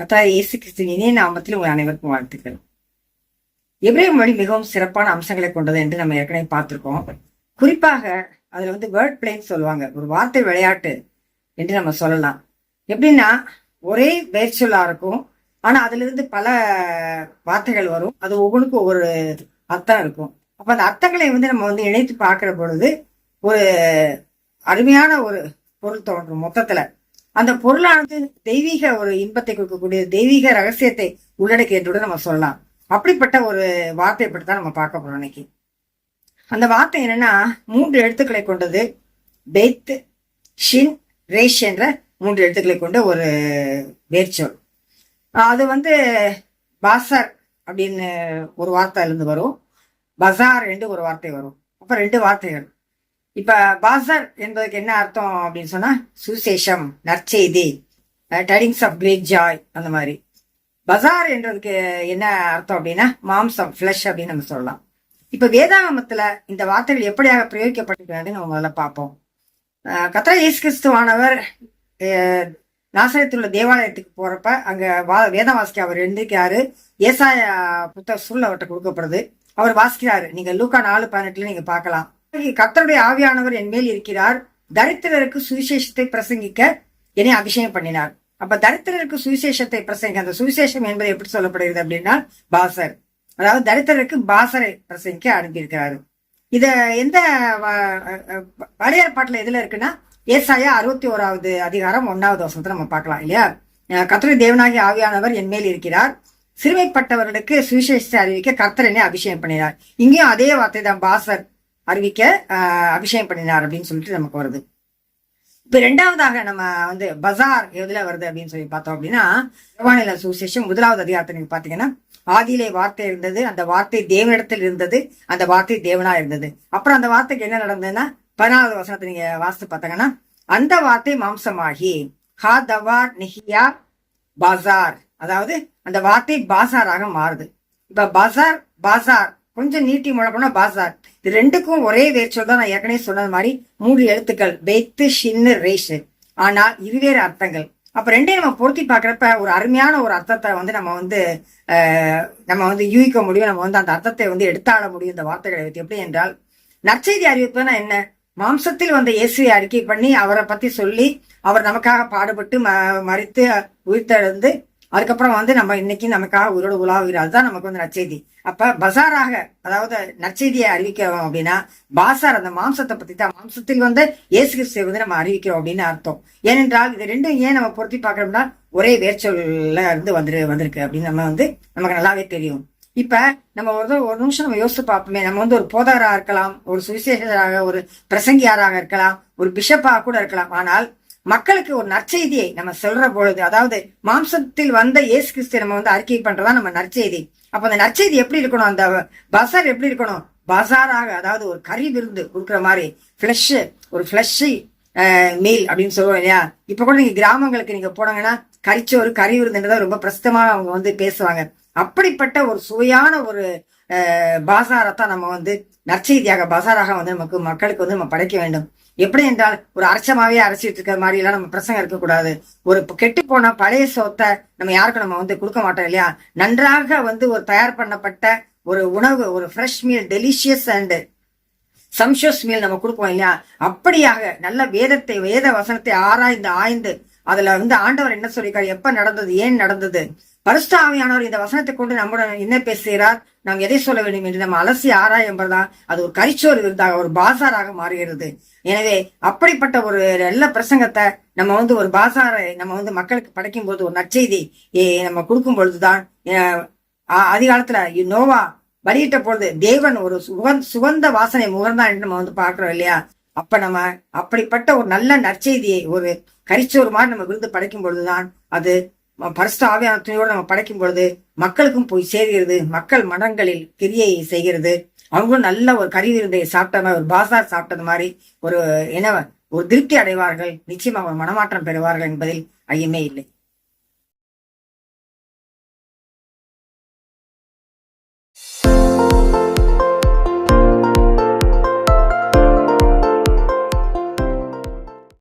கத்தா இயேசு கிறிஸ்துவின் இணைய நாமத்தில் உங்கள் அனைவருக்கும் வாழ்த்துக்கள். எபிரேய மொழி மிகவும் சிறப்பான அம்சங்களை கொண்டது என்று நம்ம ஏற்கனவே பார்த்துருக்கோம். குறிப்பாக அதில் வந்து வேர்ட் பிளேன்னு சொல்லுவாங்க. ஒரு வார்த்தை விளையாட்டு என்று நம்ம சொல்லலாம். எப்படின்னா ஒரே வேர்ச்சொல்லா இருக்கும். ஆனால் அதிலிருந்து பல வார்த்தைகள் வரும். அது ஒவ்வொன்றுக்கும் ஒவ்வொரு அர்த்தம் இருக்கும். அப்போ அந்த அர்த்தங்களை வந்து நம்ம வந்து இணைத்து பார்க்குற பொழுது ஒரு அருமையான ஒரு பொருள் தோன்றும் மொத்தத்தில். அந்த பொருளானது தெய்வீக ஒரு இன்பத்தை கொடுக்கக்கூடிய தெய்வீக ரகசியத்தை உள்ளடக்கி என்று நம்ம சொல்லலாம். அப்படிப்பட்ட ஒரு வார்த்தையை பற்றி தான் நம்ம பார்க்க போறோம் இன்னைக்கு. அந்த வார்த்தை என்னன்னா மூன்று எழுத்துக்களை கொண்டது பெய்த் ஷின் ரேஷ் என்ற மூன்று எழுத்துக்களை கொண்ட ஒரு வேர்ச்சொல் அது வந்து பாசர் அப்படின்னு ஒரு வார்த்தை இருந்து வரும். பசார் என்று ஒரு வார்த்தை வரும். அப்ப ரெண்டு வார்த்தைகள். இப்ப பாசர் என்பதுக்கு என்ன அர்த்தம் அப்படின்னு சொன்னா சுசேஷம் நற்செய்தி டைடிங்ஸ் ஆஃப் கிரேட் ஜாய் அந்த மாதிரி. பசார் என்றதுக்கு என்ன அர்த்தம் அப்படின்னா மாம்சம் ஃபிளஷ் அப்படின்னு நம்ம சொல்லலாம். இப்ப வேதாகமத்துல இந்த வார்த்தைகள் எப்படியாக பிரயோகிக்கப்பட்டிருக்கிறது நம்ம முதல்ல பார்ப்போம். கத்ரா இயேசு கிறிஸ்துவானவர் நாசரத்தில் உள்ள தேவாலயத்துக்கு போறப்ப அங்க வா வேதம் வாசிக்க அவர் எழுந்திருக்கிறாரு. ஏசாய புத்தக சூழல் அவர்கிட்ட கொடுக்கப்படுது. அவர் வாசிக்கிறாரு. நீங்க லூக்கா நாலு பதினெட்டுல நீங்க பார்க்கலாம். கத்தருடைய ஆவியானவர் என் மேல் இருக்கிறார். தரித்திரருக்கு சுவிசேஷத்தை பிரசங்கிக்க என்னை அபிஷேகம் பண்ணினார். அப்ப தரித்திரருக்கு சுவிசேஷத்தை பிரசங்கிக்க அந்த சுவிசேஷம் என்பது எப்படி சொல்லப்படுகிறது அப்படின்னா பாசர். அதாவது தரித்திரருக்கு பாசரை பிரசங்கிக்க அனுப்பியிருக்கிறாரு இத எந்த பழைய பாட்டுல எதுல இருக்குன்னா ஏசாயா அறுபத்தி ஓராவது அதிகாரம் ஒன்னாவது வசனத்தை நம்ம பார்க்கலாம் இல்லையா? கத்திரி தேவனாகி ஆவியானவர் என் மேல் இருக்கிறார். சிறுமைப்பட்டவர்களுக்கு சுவிசேஷத்தை அறிவிக்க கர்த்தரனை அபிஷேகம் பண்ணினார். இங்கேயும் அதே வார்த்தை தான் பாசர். அறிவிக்க அபிஷேகம் பண்ணினார் அப்படின்னு சொல்லிட்டு நமக்கு வருது. இப்ப ரெண்டாவதாக நம்ம வந்து பசார் எதுல வருது அப்படின்னு சொல்லி பார்த்தோம் அப்படின்னா யோவானில சுவிசேஷம் முதலாவது அதிகாரத்தை நீங்க பாத்தீங்கன்னா ஆதியிலே வார்த்தை இருந்தது அந்த வார்த்தை தேவனிடத்தில் இருந்தது அந்த வார்த்தை தேவனா இருந்தது. அப்புறம் அந்த வார்த்தைக்கு என்ன நடந்ததுன்னா பதினாவது வசனத்தை நீங்க வாசித்து பார்த்தாங்கன்னா அந்த வார்த்தை மாம்சமாகி ஹா தவார் நிஹியா பாசார். அதாவது அந்த வார்த்தை பாசாராக மாறுது. இப்ப பசார் பாசார் கொஞ்சம் நீட்டி முழக்கம்னா பாசார். இது ரெண்டுக்கும் ஒரே வேர்ச்சொல் தான் நான் ஏற்கனவே சொன்னது மாதிரி மூன்று எழுத்துக்கள் பெய்த்து ஷின்னு ரேஷு. ஆனால் இருவேறு அர்த்தங்கள். அப்ப ரெண்டையும் நம்ம பொருத்தி பார்க்குறப்ப ஒரு அருமையான ஒரு அர்த்தத்தை வந்து நம்ம வந்து நம்ம வந்து யூகிக்க முடியும். நம்ம வந்து அந்த அர்த்தத்தை வந்து எடுத்தாட முடியும் இந்த வார்த்தைகளை வைத்து எப்படி என்றால் நற்செய்தி அறிவிப்புனா என்ன? மாம்சத்தில் வந்த இயேசுவை அறிக்கை பண்ணி அவரை பத்தி சொல்லி அவர் நமக்காக பாடுபட்டு ம மறித்து உயிர்த்தெழுந்து அதுக்கப்புறம் வந்து நம்ம இன்னைக்கு நமக்காக உயிரோடு உலாவுகிறார் அதுதான் நமக்கு வந்து நற்செய்தி. அப்ப பசாராக அதாவது நற்செய்தியை அறிவிக்கிறோம் அப்படின்னா பாசார் அந்த மாம்சத்தை பத்தி தான் மாம்சத்தில் வந்து இயேசு கிறிஸ்துவை வந்து நம்ம அறிவிக்கிறோம் அப்படின்னு அர்த்தம். ஏனென்றால் இது ரெண்டும் ஏன் நம்ம பொருத்தி பார்க்கறோம்னா ஒரே வேர்ச்சொல்ல இருந்து வந்துரு வந்திருக்கு அப்படின்னு நம்ம வந்து நமக்கு நல்லாவே தெரியும். இப்ப நம்ம ஒரு ஒரு நிமிஷம் நம்ம யோசிச்சு பார்ப்போமே நம்ம வந்து ஒரு போதாராக இருக்கலாம் ஒரு சுவிசேஷராக ஒரு பிரசங்கியாராக இருக்கலாம் ஒரு பிஷப்பாக கூட இருக்கலாம். ஆனால் மக்களுக்கு ஒரு நற்செய்தியை நம்ம சொல்ற பொழுது அதாவது மாம்சத்தில் வந்த இயேசு கிறிஸ்து நம்ம வந்து அறிக்கை பண்றதா நம்ம நற்செய்தி. அப்ப அந்த நற்செய்தி எப்படி இருக்கணும்? அந்த பசார் எப்படி இருக்கணும்? பசாராக அதாவது ஒரு கறி விருந்து கொடுக்குற மாதிரி ஃபிளஷ் ஒரு ஃபிளஷி மீல் அப்படின்னு சொல்லுவோம் இல்லையா? இப்ப கூட நீங்க கிராமங்களுக்கு நீங்க போனாங்கன்னா கறிச்சோறு கறி விருந்துன்றத ரொம்ப பிரசித்தமா அவங்க வந்து பேசுவாங்க. அப்படிப்பட்ட ஒரு சுவையான ஒரு பாசாரத்தான் நம்ம வந்து நற்செய்தியாக பாசாராக வந்து நமக்கு மக்களுக்கு வந்து நம்ம படைக்க வேண்டும். எப்படி என்றால் ஒரு அரசமாவே அரைச்சிட்டு இருக்கிற மாதிரி எல்லாம் நம்ம பிரசங்கம் இருக்கக்கூடாது. ஒரு கெட்டு போன பழைய சோத்தை நம்ம யாருக்கும் நம்ம வந்து கொடுக்க மாட்டோம் இல்லையா? நன்றாக வந்து ஒரு தயார் பண்ணப்பட்ட ஒரு உணவு ஒரு fresh meal delicious and சம்ஷோஸ் meal நம்ம கொடுப்போம் இல்லையா? அப்படியாக நல்ல வேதத்தை வேத வசனத்தை ஆராய்ந்து ஆய்ந்து அதுல வந்து ஆண்டவர் என்ன சொல்லியிருக்காரு? எப்ப நடந்தது ஏன் நடந்தது? பரிசுத்த இந்த வசனத்தை கொண்டு நம்முடன் என்ன பேசுகிறார்? நாம் எதை சொல்ல வேண்டும் என்று நம்ம அலசி ஆராயம்பதான் அது ஒரு கரிச்சோறு விருந்தாக ஒரு பாசாராக மாறுகிறது. எனவே அப்படிப்பட்ட ஒரு நல்ல பிரசங்கத்தை நம்ம வந்து ஒரு பாசாரை நம்ம வந்து மக்களுக்கு படைக்கும் போது ஒரு நற்செய்தி நம்ம கொடுக்கும் பொழுதுதான் அதிகாலத்துல நோவா வழியிட்ட பொழுது தேவன் ஒரு சுகந்த வாசனை முகர்ந்தான் என்று நம்ம வந்து பாக்குறோம் இல்லையா? அப்ப நம்ம அப்படிப்பட்ட ஒரு நல்ல நற்செய்தியை ஒரு கரிச்சோறு மாதிரி நம்ம விருந்து படைக்கும் பொழுதுதான் அது பரிசுத்த ஆவியான துணியோடு நம்ம படைக்கும் பொழுது மக்களுக்கும் போய் சேர்கிறது மக்கள் மனங்களில் கிரியை செய்கிறது. அவங்களும் நல்ல ஒரு கறி விருந்தை சாப்பிட்ட மாதிரி ஒரு பாசார் சாப்பிட்டது மாதிரி ஒரு என்ன ஒரு திருப்தி அடைவார்கள். நிச்சயமாக மனமாற்றம் பெறுவார்கள் என்பதில் ஐயமே இல்லை.